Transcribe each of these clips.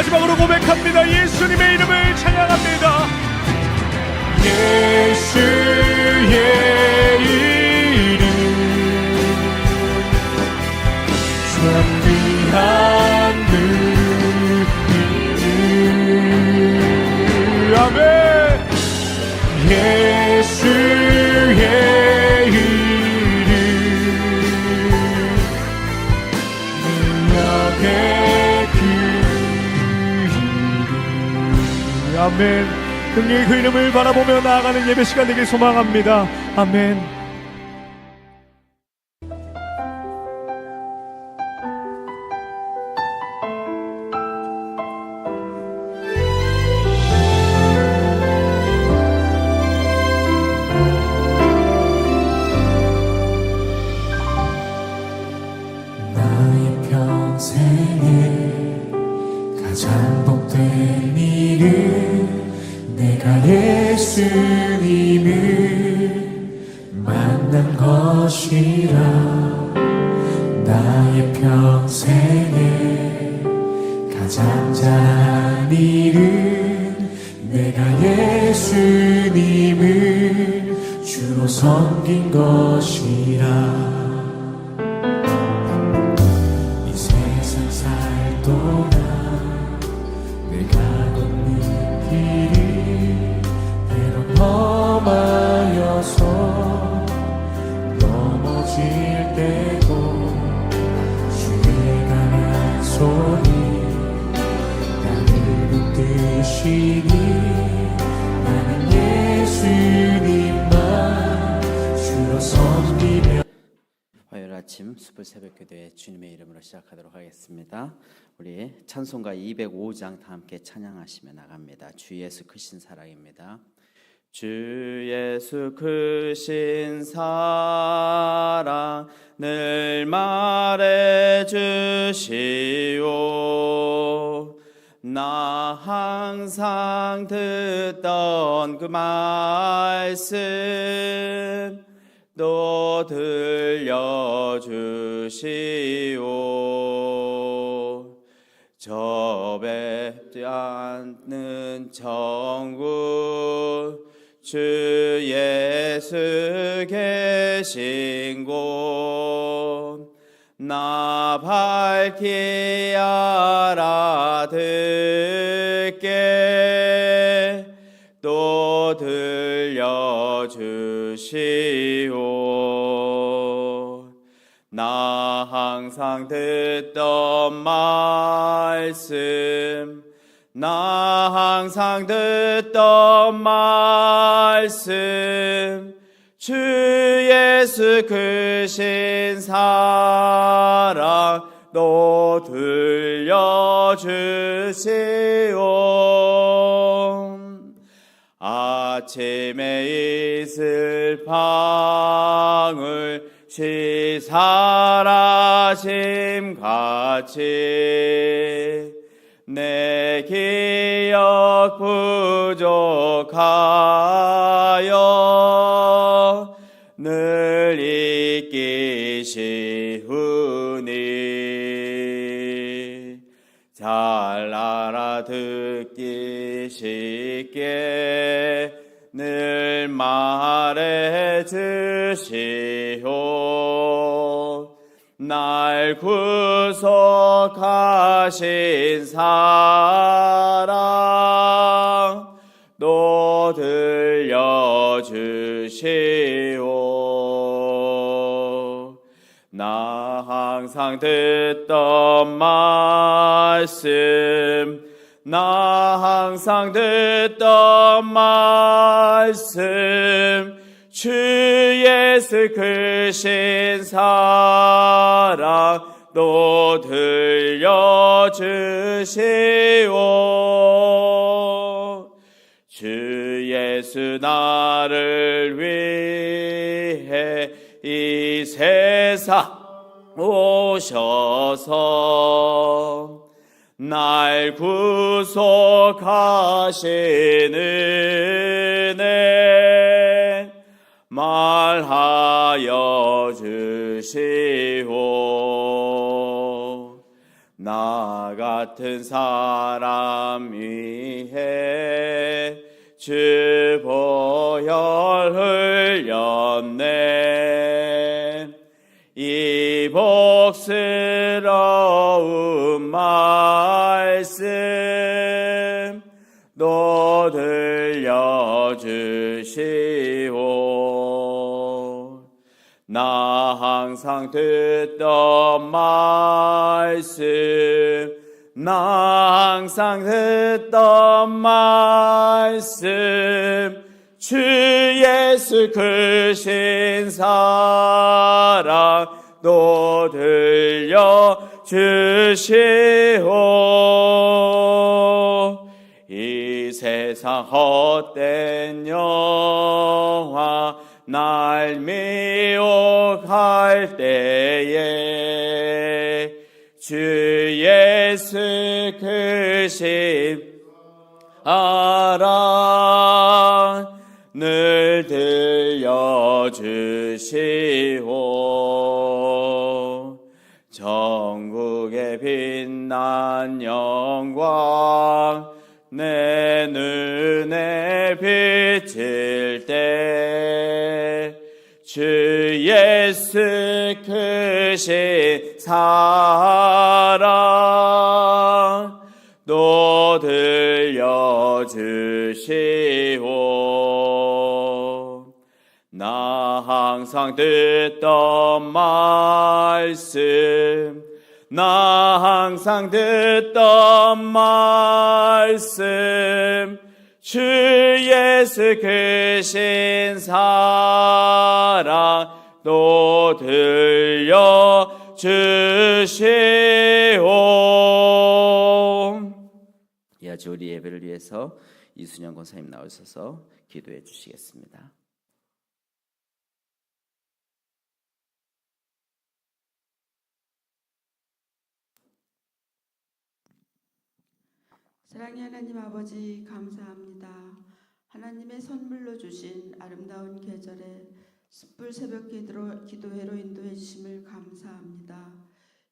마지막으로 고백합니다. 예수님의 이름을 찬양합니다. 예수의 아멘. 능력의 그 이름을 바라보며 나아가는 예배 시간 되길 소망합니다. 아멘 화요일 아침 숯불 새벽 교대 주님의 이름으로 시작하도록 하겠습니다. 우리 찬송가 205장 다 함께 찬양하시며 나갑니다. 주 예수 크신 사랑입니다. 주 예수 크신 사랑 늘 말해 주시오 나 항상 듣던 그 말씀 또 들려주시오 저 뵙지 않는 천국 주 예수 계신 곳 나 밝히 알아듣게 또 들려주시 항상 듣던 말씀 나 항상 듣던 말씀 주 예수 크신 사랑 또 들려주시오. 아침에 있을 방울 시 사라짐 같이 내 기억 부족하여 늘 잊기 쉬우니 잘 알아듣기 쉽게 늘 말해 주시오. 날 구속하신 사랑 또 들려주시오. 나 항상 듣던 말씀 나 항상 듣던 말씀 주 예수 크신 사랑 또 들려주시오. 주 예수 나를 위해 이 세상 오셔서 날 구속하시는 애 말하여 주시오. 나 같은 사람 위해 주 보혈 흘렸네. 이 복스러운 말 항상 듣던 말씀 나 항상 듣던 말씀 주 예수 크신 사랑 또 들려 주시오. 이 세상 헛된 영화 날 미혹할 때에 주 예수 크신 아랑 늘 들려주시오. 전국에 빛난 영광 내 눈에 비칠 때주 예수 크신 사랑 또 들려주시오. 나 항상 듣던 말씀 나 항상 듣던 말씀 주 예수 크신 사랑 또 들려 주시오 이 아주 우리 예배를 위해서 이순영 권사님 나오셔서 기도해 주시겠습니다. 사랑의 하나님 아버지 감사합니다. 하나님의 선물로 주신 아름다운 계절에 숯불 새벽 기도로, 기도회로 인도해 주심을 감사합니다.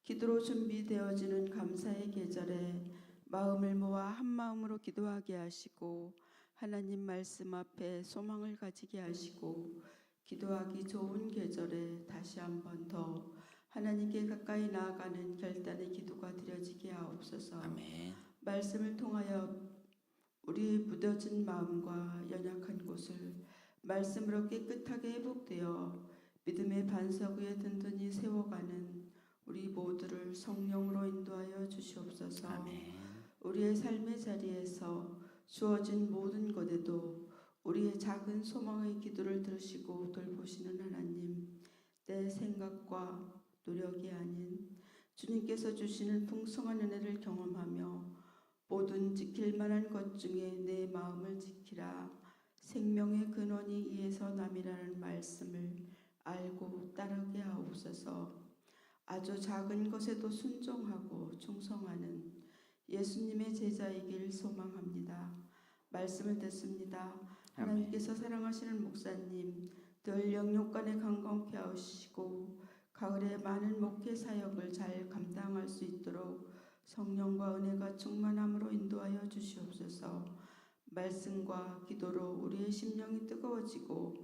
기도로 준비되어지는 감사의 계절에 마음을 모아 한 마음으로 기도하게 하시고 하나님 말씀 앞에 소망을 가지게 하시고 기도하기 좋은 계절에 다시 한 번 더 하나님께 가까이 나아가는 결단의 기도가 드려지게 하옵소서. 아멘. 말씀을 통하여 우리의 무뎌진 마음과 연약한 곳을 말씀으로 깨끗하게 회복되어 믿음의 반석 위에 든든히 세워가는 우리 모두를 성령으로 인도하여 주시옵소서. 아멘. 우리의 삶의 자리에서 주어진 모든 것에도 우리의 작은 소망의 기도를 들으시고 돌보시는 하나님, 내 생각과 노력이 아닌 주님께서 주시는 풍성한 은혜를 경험하며 모든 지킬 만한 것 중에 내 마음을 지키라. 생명의 근원이 이에서 남이라는 말씀을 알고 따르게 하옵소서. 아주 작은 것에도 순종하고 충성하는 예수님의 제자이길 소망합니다. 말씀을 듣습니다. 하나님께서 사랑하시는 목사님 늘 영육간에 강건케 하시고 가을에 많은 목회 사역을 잘 감당할 수 있도록 성령과 은혜가 충만함으로 인도하여 주시옵소서. 말씀과 기도로 우리의 심령이 뜨거워지고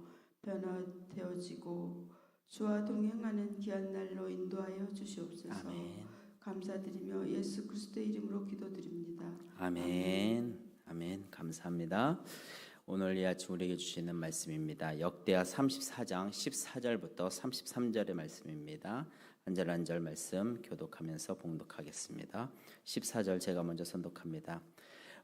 변화되어지고 주와 동행하는 귀한 날로 인도하여 주시옵소서. 아멘. 감사드리며 예수 그리스도의 이름으로 기도드립니다. 아멘. 아멘. 감사합니다. 오늘 이 아침 우리에게 주시는 말씀입니다. 역대하 34장 14절부터 33절의 말씀입니다. 한 절 한 절 말씀 교독하면서 봉독하겠습니다. 14절 제가 먼저 선독합니다.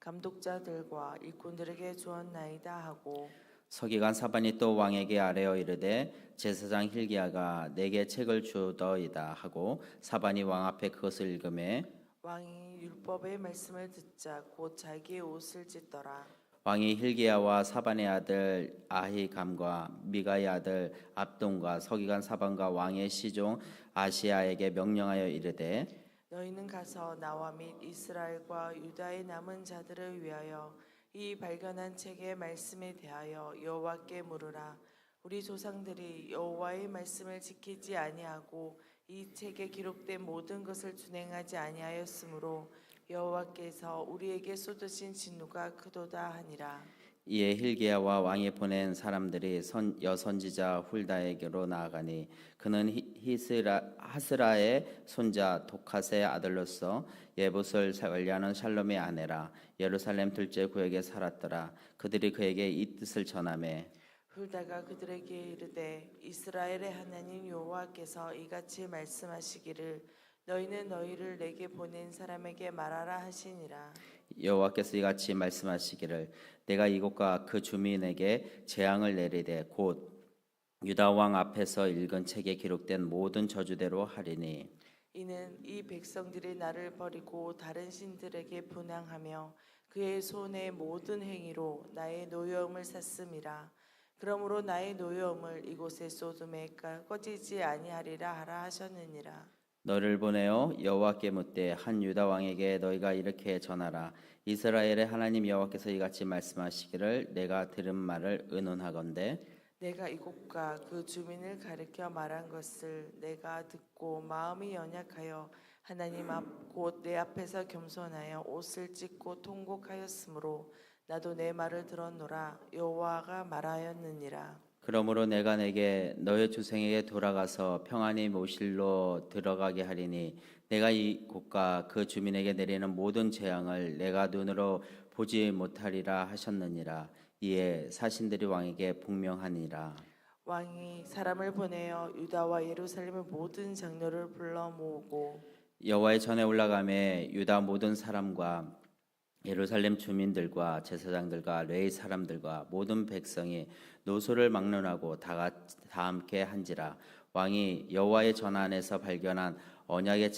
감독자들과 일꾼들에게 주었나이다 하고 서기관 사반이 또 왕에게 아뢰어 이르되 제사장 힐기야가 내게 책을 주더이다 하고 사반이 왕 앞에 그것을 읽음에 왕이 율법의 말씀을 듣자 곧 자기의 옷을 찢더라. 왕이 힐기야와 사반의 아들 아히감과 미가의 아들 압돈과 서기관 사반과 왕의 시종 아시아에게 명령하여 이르되 너희는 가서 나와 및 이스라엘과 유다의 남은 자들을 위하여 이 발견한 책의 말씀에 대하여 여호와께 물으라. 우리 조상들이 여호와의 말씀을 지키지 아니하고 이 책에 기록된 모든 것을 준행하지 아니하였으므로 여호와께서 우리에게 쏟으신 진노가 크도다 하니라. 이에 힐기야와 왕이 보낸 사람들이 선, 여선지자 훌다에게로 나아가니 그는 히- 히스라 하스라의 손자 도카스의 아들로서 예붓을 관리하는 샬롬의 아내라 예루살렘 둘째 구역에 살았더라 그들이 그에게 이 뜻을 전하매 훌다가 그들에게 이르되 이스라엘의 하나님 여호와께서 이같이 말씀하시기를 너희는 너희를 내게 보낸 사람에게 말하라 하시니라. 여호와께서 이같이 말씀하시기를 내가 이곳과 그 주민에게 재앙을 내리되 곧 유다 왕 앞에서 읽은 책에 기록된 모든 저주대로 하리니 이는 이 백성들이 나를 버리고 다른 신들에게 분향하며 그의 손의 모든 행위로 나의 노여움을 샀음이라. 그러므로 나의 노여움을 이곳에 쏟음에 꺼지지 아니하리라 하라 하셨느니라. 너를 보내어 여호와께 묻되 한 유다 왕에게 너희가 이렇게 전하라. 이스라엘의 하나님 여호와께서 이같이 말씀하시기를 내가 들은 말을 의논하건대 내가 이곳과 그 주민을 가리켜 말한 것을 내가 듣고 마음이 연약하여 하나님 앞 곧 내 앞에서 겸손하여 옷을 찢고 통곡하였으므로 나도 내 말을 들었노라. 여호와가 말하였느니라 그러므로 내가 내게 너의 주생에게 돌아가서 평안히 모실로 들어가게 하리니 내가 이 곳과 그 주민에게 내리는 모든 재앙을 내가 눈으로 보지 못하리라 하셨느니라. 이에 사신들이 왕에게 복명하니라. 왕이 사람을 보내어 유다와 예루살렘의 모든 장로를 불러 모으고 여호와의 전에 올라가매 유다 모든 사람과 예루살렘 주민들과 제사장들과 레이 사람들과 모든 백성이 노소를 막론하고 다, 같- 다 함께 한지라. 왕이 여호와의 전 안에서 발견한 언약의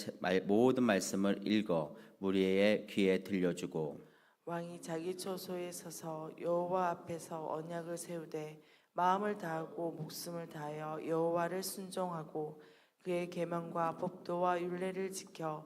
모든 말씀을 읽어 무리의 귀에 들려주고 왕이 자기 초소에 서서 여호와 앞에서 언약을 세우되 마음을 다하고 목숨을 다하여 여호와를 순종하고 그의 계명과 법도와 율례를 지켜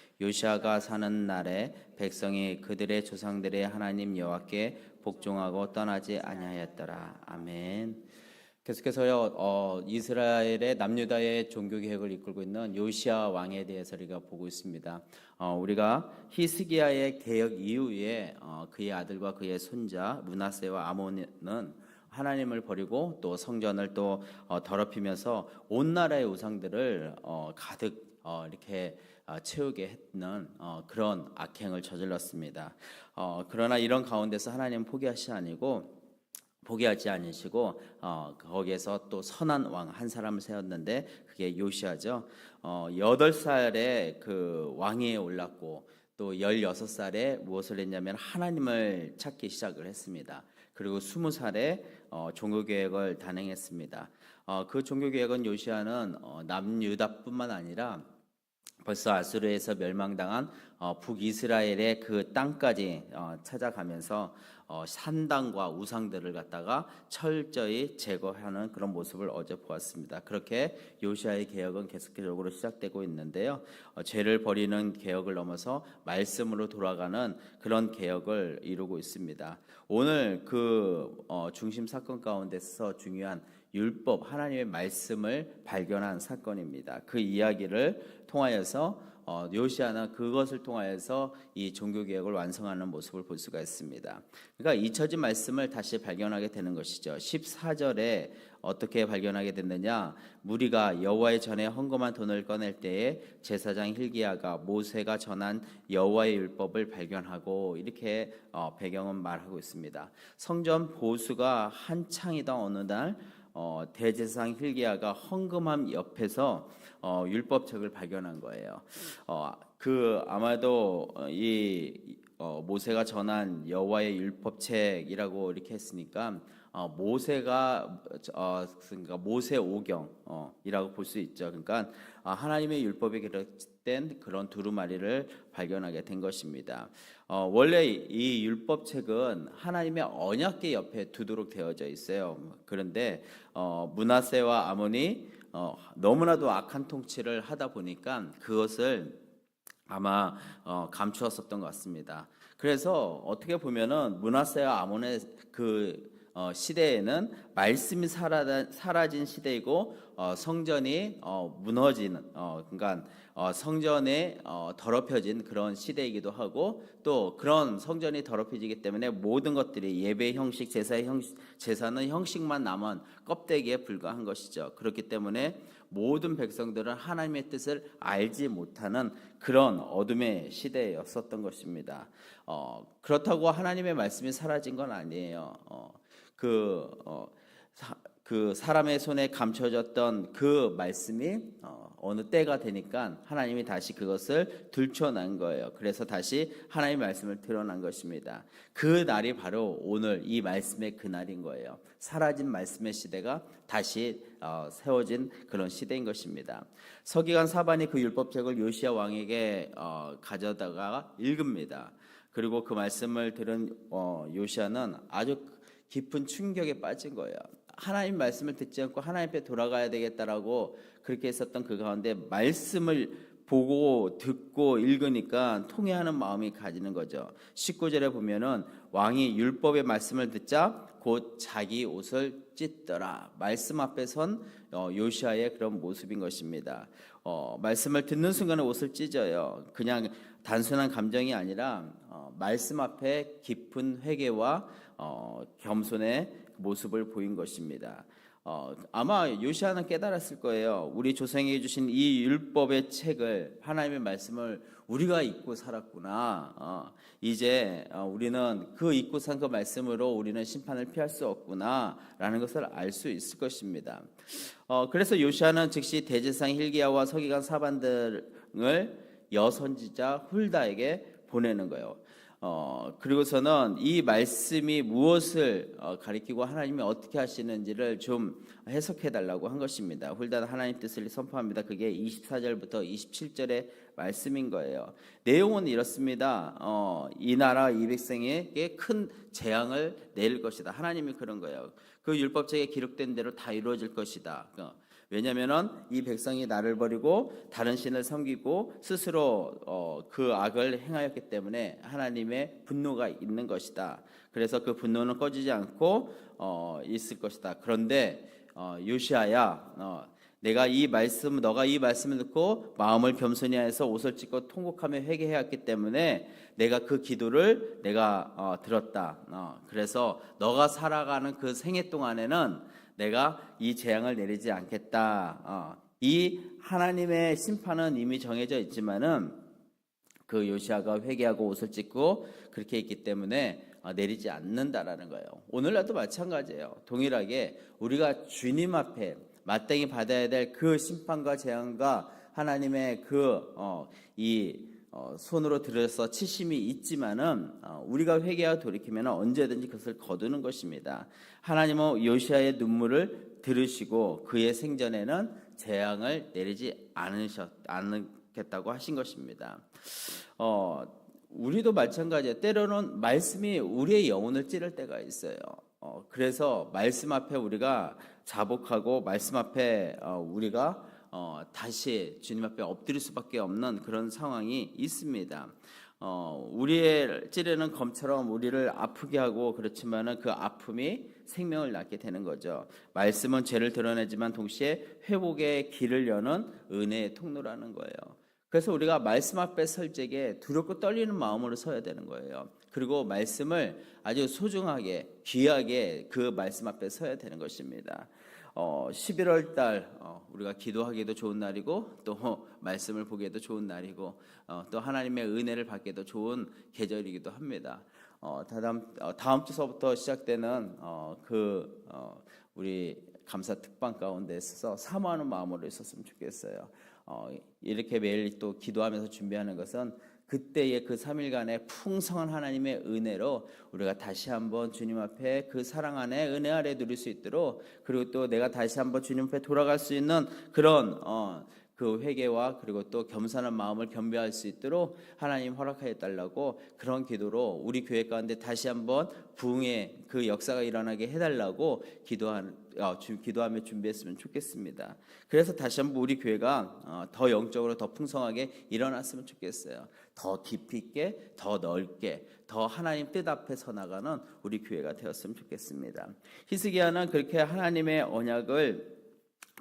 요시아가 사는 날에 백성이 그들의 조상들의 하나님 여호와께 복종하고 떠나지 아니하였더라. 아멘. 계속해서요, 어, 이스라엘의 남유다의 종교 개혁을 이끌고 있는 요시아 왕에 대해서 우리가 보고 있습니다. 어, 우리가 히스기야의 개혁 이후에 어, 그의 아들과 그의 손자 문하세와 아몬은 하나님을 버리고 또 성전을 또 어, 더럽히면서 온 나라의 우상들을 어, 가득 어, 이렇게 어, 채우게 했는 어, 그런 악행을 저질렀습니다. 어, 그러나 이런 가운데서 하나님 포기하시 아니고 포기하지 않으시고 어, 거기에서 또 선한 왕 한 사람을 세웠는데 그게 요시아죠. 어, 8살에 그 왕위에 올랐고 또 16살에 무엇을 했냐면 하나님을 찾기 시작을 했습니다. 그리고 20살에 어, 종교개혁을 단행했습니다. 어, 그 종교개혁은 요시아는 어, 남유다뿐만 아니라 벌써 아수르에서 멸망당한 어, 북이스라엘의 그 땅까지 어, 찾아가면서 어, 산당과 우상들을 갖다가 철저히 제거하는 그런 모습을 어제 보았습니다. 그렇게 요시아의 개혁은 계속적으로 시작되고 있는데요. 어, 죄를 버리는 개혁을 넘어서 말씀으로 돌아가는 그런 개혁을 이루고 있습니다. 오늘 그 어, 중심 사건 가운데서 중요한 율법 하나님의 말씀을 발견한 사건입니다. 그 이야기를 통하여서 어, 요시아는 그것을 통하여서 이 종교 개혁을 완성하는 모습을 볼 수가 있습니다. 그러니까 잊혀진 말씀을 다시 발견하게 되는 것이죠. 14절에 어떻게 발견하게 됐느냐? 무리가 여호와의 전에 헌금한 돈을 꺼낼 때에 제사장 힐기야가 모세가 전한 여호와의 율법을 발견하고 이렇게 어, 배경은 말하고 있습니다. 성전 보수가 한창이던 어느 날 어, 대제사장 힐기야가 헌금함 옆에서 어, 율법책을 발견한 거예요. 어, 그 아마도 어, 이 어, 모세가 전한 여호와의 율법책이라고 이렇게 했으니까 어, 모세가 어, 그러니까 모세 오경이라고 볼 수 있죠. 그러니까 아, 하나님의 율법에 기록된 그런 두루마리를 발견하게 된 것입니다. 어, 원래 이 율법책은 하나님의 언약계 옆에 두도록 되어져 있어요. 그런데 어, 문하세와 아몬이 어, 너무나도 악한 통치를 하다 보니까 그것을 아마 어, 감추었었던 것 같습니다. 그래서 어떻게 보면은 문하세와 아몬의 그 어, 시대에는 말씀이 사라다, 사라진 시대이고 어, 성전이 어, 무너지는 어, 그러니까 어, 성전에 어, 더럽혀진 그런 시대이기도 하고 또 그런 성전이 더럽혀지기 때문에 모든 것들이 예배 형식, 제사의 형식, 제사는 형식만 남은 껍데기에 불과한 것이죠. 그렇기 때문에 모든 백성들은 하나님의 뜻을 알지 못하는 그런 어둠의 시대였었던 것입니다. 어, 그렇다고 하나님의 말씀이 사라진 건 아니에요. 어, 그, 어, 사, 그 사람의 손에 감춰졌던 그 말씀이 어, 어느 때가 되니까 하나님이 다시 그것을 들춰난 거예요. 그래서 다시 하나님의 말씀을 드러난 것입니다. 그 날이 바로 오늘 이 말씀의 그 날인 거예요. 사라진 말씀의 시대가 다시 어, 세워진 그런 시대인 것입니다. 서기관 사반이 그 율법책을 요시아 왕에게 어, 가져다가 읽습니다. 그리고 그 말씀을 들은 어, 요시아는 아주 깊은 충격에 빠진 거예요. 하나님 말씀을 듣지 않고 하나님 앞에 돌아가야 되겠다라고 그렇게 했었던 그 가운데 말씀을 보고 듣고 읽으니까 통해하는 마음이 가지는 거죠. 19절에 보면은 왕이 율법의 말씀을 듣자 곧 자기 옷을 찢더라. 말씀 앞에 선 어, 요시아의 그런 모습인 것입니다. 어, 말씀을 듣는 순간에 옷을 찢어요. 그냥 단순한 감정이 아니라 어, 말씀 앞에 깊은 회개와 어, 겸손의 모습을 보인 것입니다. 어, 아마 요시아는 깨달았을 거예요. 우리 조상에게 주신 이 율법의 책을 하나님의 말씀을 우리가 잊고 살았구나. 어, 이제 어, 우리는 그 잊고 산 그 말씀으로 우리는 심판을 피할 수 없구나라는 것을 알 수 있을 것입니다. 어, 그래서 요시아는 즉시 대제상 힐기야와 서기관 사반들을 여선지자 훌다에게 보내는 거예요. 어, 그리고서는 이 말씀이 무엇을 어, 가리키고 하나님이 어떻게 하시는지를 좀 해석해 달라고 한 것입니다. 훌다는 하나님 뜻을 선포합니다. 그게 24절부터 27절의 말씀인 거예요. 내용은 이렇습니다. 어, 이 나라 이 백성에게 큰 재앙을 내릴 것이다. 하나님이 그런 거예요. 그 율법책에 기록된 대로 다 이루어질 것이다. 어, 왜냐하면은 이 백성이 나를 버리고 다른 신을 섬기고 스스로 어, 그 악을 행하였기 때문에 하나님의 분노가 있는 것이다. 그래서 그 분노는 꺼지지 않고 어, 있을 것이다. 그런데 어, 요시아야, 어, 내가 이 말씀, 너가 이 말씀을 듣고 마음을 겸손히 해서 옷을 찢고 통곡하며 회개해왔기 때문에 내가 그 기도를 내가 어, 들었다. 어, 그래서 너가 살아가는 그 생애 동안에는 내가 이 재앙을 내리지 않겠다. 어, 이 하나님의 심판은 이미 정해져 있지만은 그 요시아가 회개하고 옷을 찢고 그렇게 있기 때문에 어, 내리지 않는다라는 거예요. 오늘날도 마찬가지예요. 동일하게 우리가 주님 앞에 마땅히 받아야 될 그 심판과 재앙과 하나님의 그이 어, 손으로 들어서 치심이 있지만은 어, 우리가 회개하여 돌이키면 언제든지 그것을 거두는 것입니다. 하나님은 요시아의 눈물을 들으시고 그의 생전에는 재앙을 내리지 않으셨 않겠다고 하신 것입니다. 어, 우리도 마찬가지예요. 때로는 말씀이 우리의 영혼을 찌를 때가 있어요. 어, 그래서 말씀 앞에 우리가 자복하고 말씀 앞에 어, 우리가 어, 다시 주님 앞에 엎드릴 수밖에 없는 그런 상황이 있습니다. 어, 우리의 찌르는 검처럼 우리를 아프게 하고 그렇지만은 그 아픔이 생명을 낳게 되는 거죠. 말씀은 죄를 드러내지만 동시에 회복의 길을 여는 은혜의 통로라는 거예요. 그래서 우리가 말씀 앞에 설 적에 두렵고 떨리는 마음으로 서야 되는 거예요. 그리고 말씀을 아주 소중하게 귀하게 그 말씀 앞에 서야 되는 것입니다. 어, 11월 달 어, 우리가 기도하기도 좋은 날이고 또 말씀을 보기에도 좋은 날이고 어, 또 하나님의 은혜를 받기도 좋은 계절이기도 합니다. 어, 다음 어, 다음 주서부터 시작되는 어, 그 어, 우리 감사 특방 가운데 있어서 사모하는 마음으로 있었으면 좋겠어요. 어, 이렇게 매일 또 기도하면서 준비하는 것은 그때의 그 3일간의 풍성한 하나님의 은혜로 우리가 다시 한번 주님 앞에 그 사랑 안에 은혜 아래 누릴 수 있도록 그리고 또 내가 다시 한번 주님 앞에 돌아갈 수 있는 그런 어, 그 회개와 그리고 또 겸손한 마음을 겸비할 수 있도록 하나님 허락하여 달라고 그런 기도로 우리 교회 가운데 다시 한번 부흥의 그 역사가 일어나게 해달라고 기도한 어, 주, 기도하며 준비했으면 좋겠습니다. 그래서 다시 한번 우리 교회가 어, 더 영적으로 더 풍성하게 일어났으면 좋겠어요. 더 깊이 있게, 더 넓게, 더 하나님 뜻 앞에 서 나가는 우리 교회가 되었으면 좋겠습니다. 히스기야는 그렇게 하나님의 언약을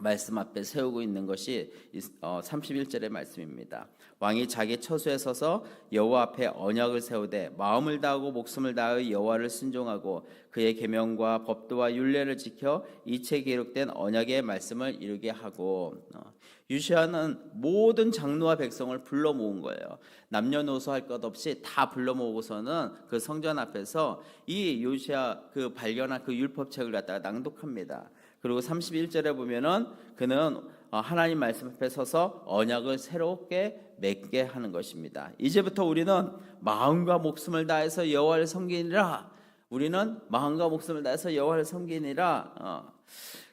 말씀 앞에 세우고 있는 것이 31절의 말씀입니다. 왕이 자기 처소에 서서 여호와 앞에 언약을 세우되 마음을 다하고 목숨을 다하여 여호와를 순종하고 그의 계명과 법도와 율례를 지켜 이체 기록된 언약의 말씀을 이루게 하고 어, 유시아는 모든 장로와 백성을 불러 모은 거예요. 남녀노소 할 것 없이 다 불러 모으고서는 그 성전 앞에서 이 요시아 그 발견한 그 율법책을 갖다가 낭독합니다. 그리고 31절에 보면은 그는 어, 하나님 말씀 앞에 서서 언약을 새롭게 맺게 하는 것입니다. 이제부터 우리는 마음과 목숨을 다해서 여호와를 섬기니라. 우리는 마음과 목숨을 다해서 여호와를 섬기니라. 어,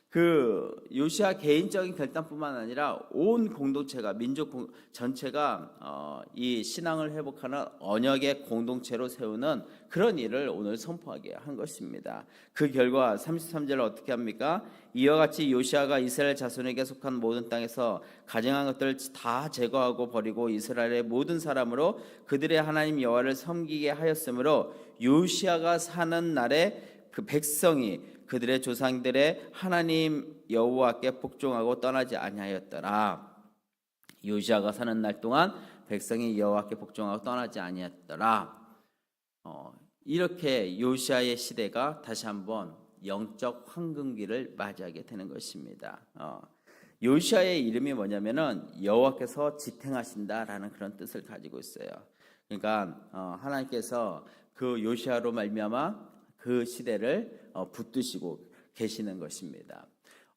그 요시아 개인적인 결단뿐만 아니라 온 공동체가 민족 공- 전체가 어, 이 신앙을 회복하는 언약의 공동체로 세우는 그런 일을 오늘 선포하게 한 것입니다. 그 결과 33절을 어떻게 합니까? 이와 같이 요시아가 이스라엘 자손에게 속한 모든 땅에서 가증한 것들을 다 제거하고 버리고 이스라엘의 모든 사람으로 그들의 하나님 여호와를 섬기게 하였으므로 요시아가 사는 날에 그 백성이 그들의 조상들의 하나님 여호와께 복종하고 떠나지 아니하였더라. 요시아가 사는 날 동안 백성이 여호와께 복종하고 떠나지 아니하였더라. 어, 이렇게 요시아의 시대가 다시 한번 영적 황금기를 맞이하게 되는 것입니다. 어, 요시아의 이름이 뭐냐면은 여호와께서 지탱하신다라는 그런 뜻을 가지고 있어요. 그러니까 어, 하나님께서 그 요시아로 말미암아 그 시대를 어, 붙드시고 계시는 것입니다.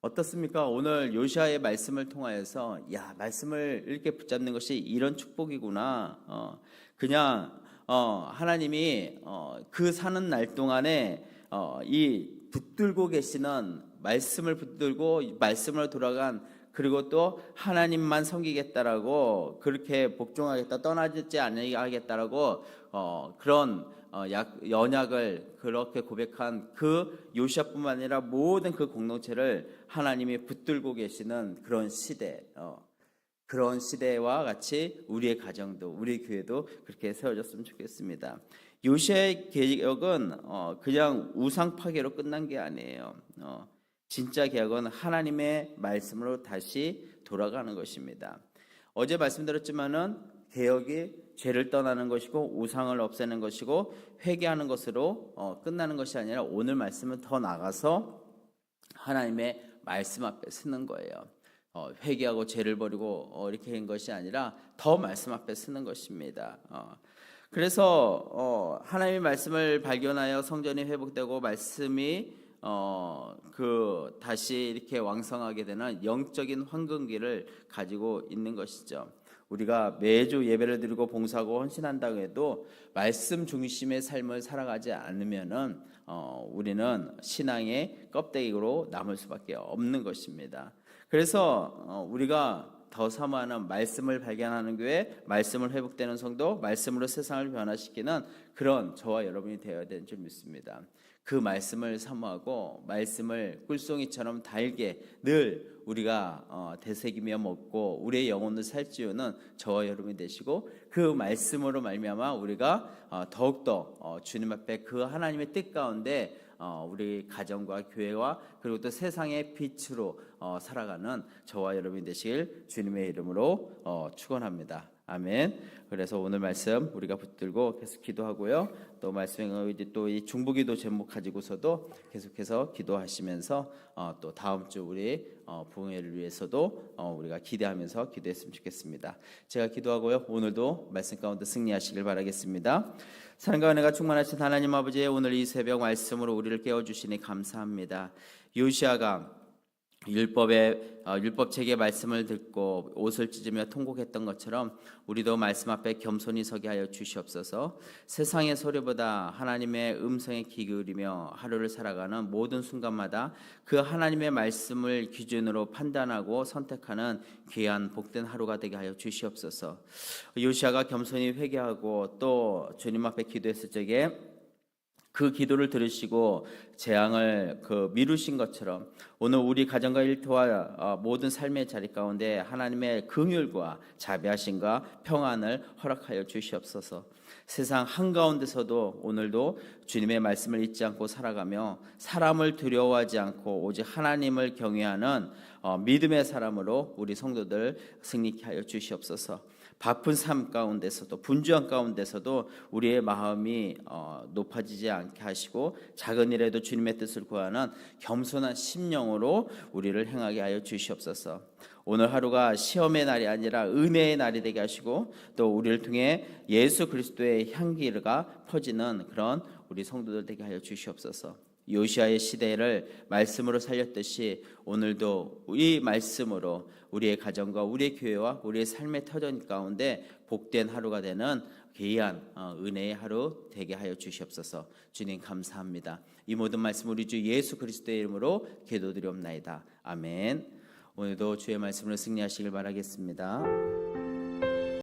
어떻습니까? 오늘 요시아의 말씀을 통하여서 야 말씀을 이렇게 붙잡는 것이 이런 축복이구나. 어, 그냥 어, 하나님이 어, 그 사는 날 동안에 어, 이 붙들고 계시는 말씀을 붙들고 말씀으로 돌아간 그리고 또 하나님만 섬기겠다라고 그렇게 복종하겠다 떠나지 않겠다라고 어, 그런 연약을 그렇게 고백한 그 요시아뿐만 아니라 모든 그 공동체를 하나님이 붙들고 계시는 그런 시대 어, 그런 시대와 같이 우리의 가정도 우리 교회도 그렇게 세워졌으면 좋겠습니다. 요시아의 개혁은 어, 그냥 우상 파괴로 끝난 게 아니에요. 어, 진짜 개혁은 하나님의 말씀으로 다시 돌아가는 것입니다. 어제 말씀드렸지만은 개혁이 죄를 떠나는 것이고 우상을 없애는 것이고 회개하는 것으로 어, 끝나는 것이 아니라 오늘 말씀은 더 나가서 하나님의 말씀 앞에 쓰는 거예요. 어, 회개하고 죄를 버리고 어, 이렇게 한 것이 아니라 더 말씀 앞에 쓰는 것입니다. 어, 그래서 어, 하나님의 말씀을 발견하여 성전이 회복되고 말씀이 어, 그 다시 이렇게 왕성하게 되는 영적인 황금기를 가지고 있는 것이죠. 우리가 매주 예배를 드리고 봉사하고 헌신한다고 해도 말씀 중심의 삶을 살아가지 않으면은 어, 우리는 신앙의 껍데기로 남을 수밖에 없는 것입니다. 그래서 어, 우리가 더 사모하는 말씀을 발견하는 교회, 말씀을 회복되는 성도, 말씀으로 세상을 변화시키는 그런 저와 여러분이 되어야 되는 줄 믿습니다. 그 말씀을 사모하고 말씀을 꿀송이처럼 달게 늘 우리가 어, 되새기며 먹고 우리의 영혼을 살찌우는 저와 여러분이 되시고 그 말씀으로 말미암아 우리가 어, 더욱더 어, 주님 앞에 그 하나님의 뜻 가운데 어, 우리 가정과 교회와 그리고 또 세상의 빛으로 어, 살아가는 저와 여러분이 되시길 주님의 이름으로 어, 축원합니다. 아멘. 그래서 오늘 말씀 우리가 붙들고 계속 기도하고요. 또 말씀에 또이 중보기도 제목 가지고서도 계속해서 기도하시면서 어, 또 다음 주 우리 어, 부흥회를 위해서도 어, 우리가 기대하면서 기도했으면 좋겠습니다. 제가 기도하고요. 오늘도 말씀 가운데 승리하시길 바라겠습니다. 사랑과 은혜가 충만하신 하나님 아버지의 오늘 이 새벽 말씀으로 우리를 깨워 주시니 감사합니다. 요시아가 율법의 어, 율법 책의 말씀을 듣고 옷을 찢으며 통곡했던 것처럼 우리도 말씀 앞에 겸손히 서게 하여 주시옵소서. 세상의 소리보다 하나님의 음성에 귀 기울이며 하루를 살아가는 모든 순간마다 그 하나님의 말씀을 기준으로 판단하고 선택하는 귀한 복된 하루가 되게 하여 주시옵소서. 요시아가 겸손히 회개하고 또 주님 앞에 기도했을 적에 그 기도를 들으시고 재앙을 그 미루신 것처럼 오늘 우리 가정과 일터와 어, 모든 삶의 자리 가운데 하나님의 긍휼과 자비하심과 평안을 허락하여 주시옵소서. 세상 한가운데서도 오늘도 주님의 말씀을 잊지 않고 살아가며 사람을 두려워하지 않고 오직 하나님을 경외하는 어, 믿음의 사람으로 우리 성도들 승리케 하여 주시옵소서. 바쁜 삶 가운데서도 분주한 가운데서도 우리의 마음이 어, 높아지지 않게 하시고 작은 일에도 주님의 뜻을 구하는 겸손한 심령으로 우리를 행하게 하여 주시옵소서. 오늘 하루가 시험의 날이 아니라 은혜의 날이 되게 하시고 또 우리를 통해 예수 그리스도의 향기가 퍼지는 그런 우리 성도들 되게 하여 주시옵소서. 요시아의 시대를 말씀으로 살렸듯이 오늘도 이 말씀으로 우리의 가정과 우리의 교회와 우리의 삶의 터전 가운데 복된 하루가 되는 귀한 어, 은혜의 하루 되게 하여 주시옵소서. 주님 감사합니다. 이 모든 말씀 우리 주 예수 그리스도의 이름으로 기도드리옵나이다. 아멘. 오늘도 주의 말씀으로 승리하시길 바라겠습니다.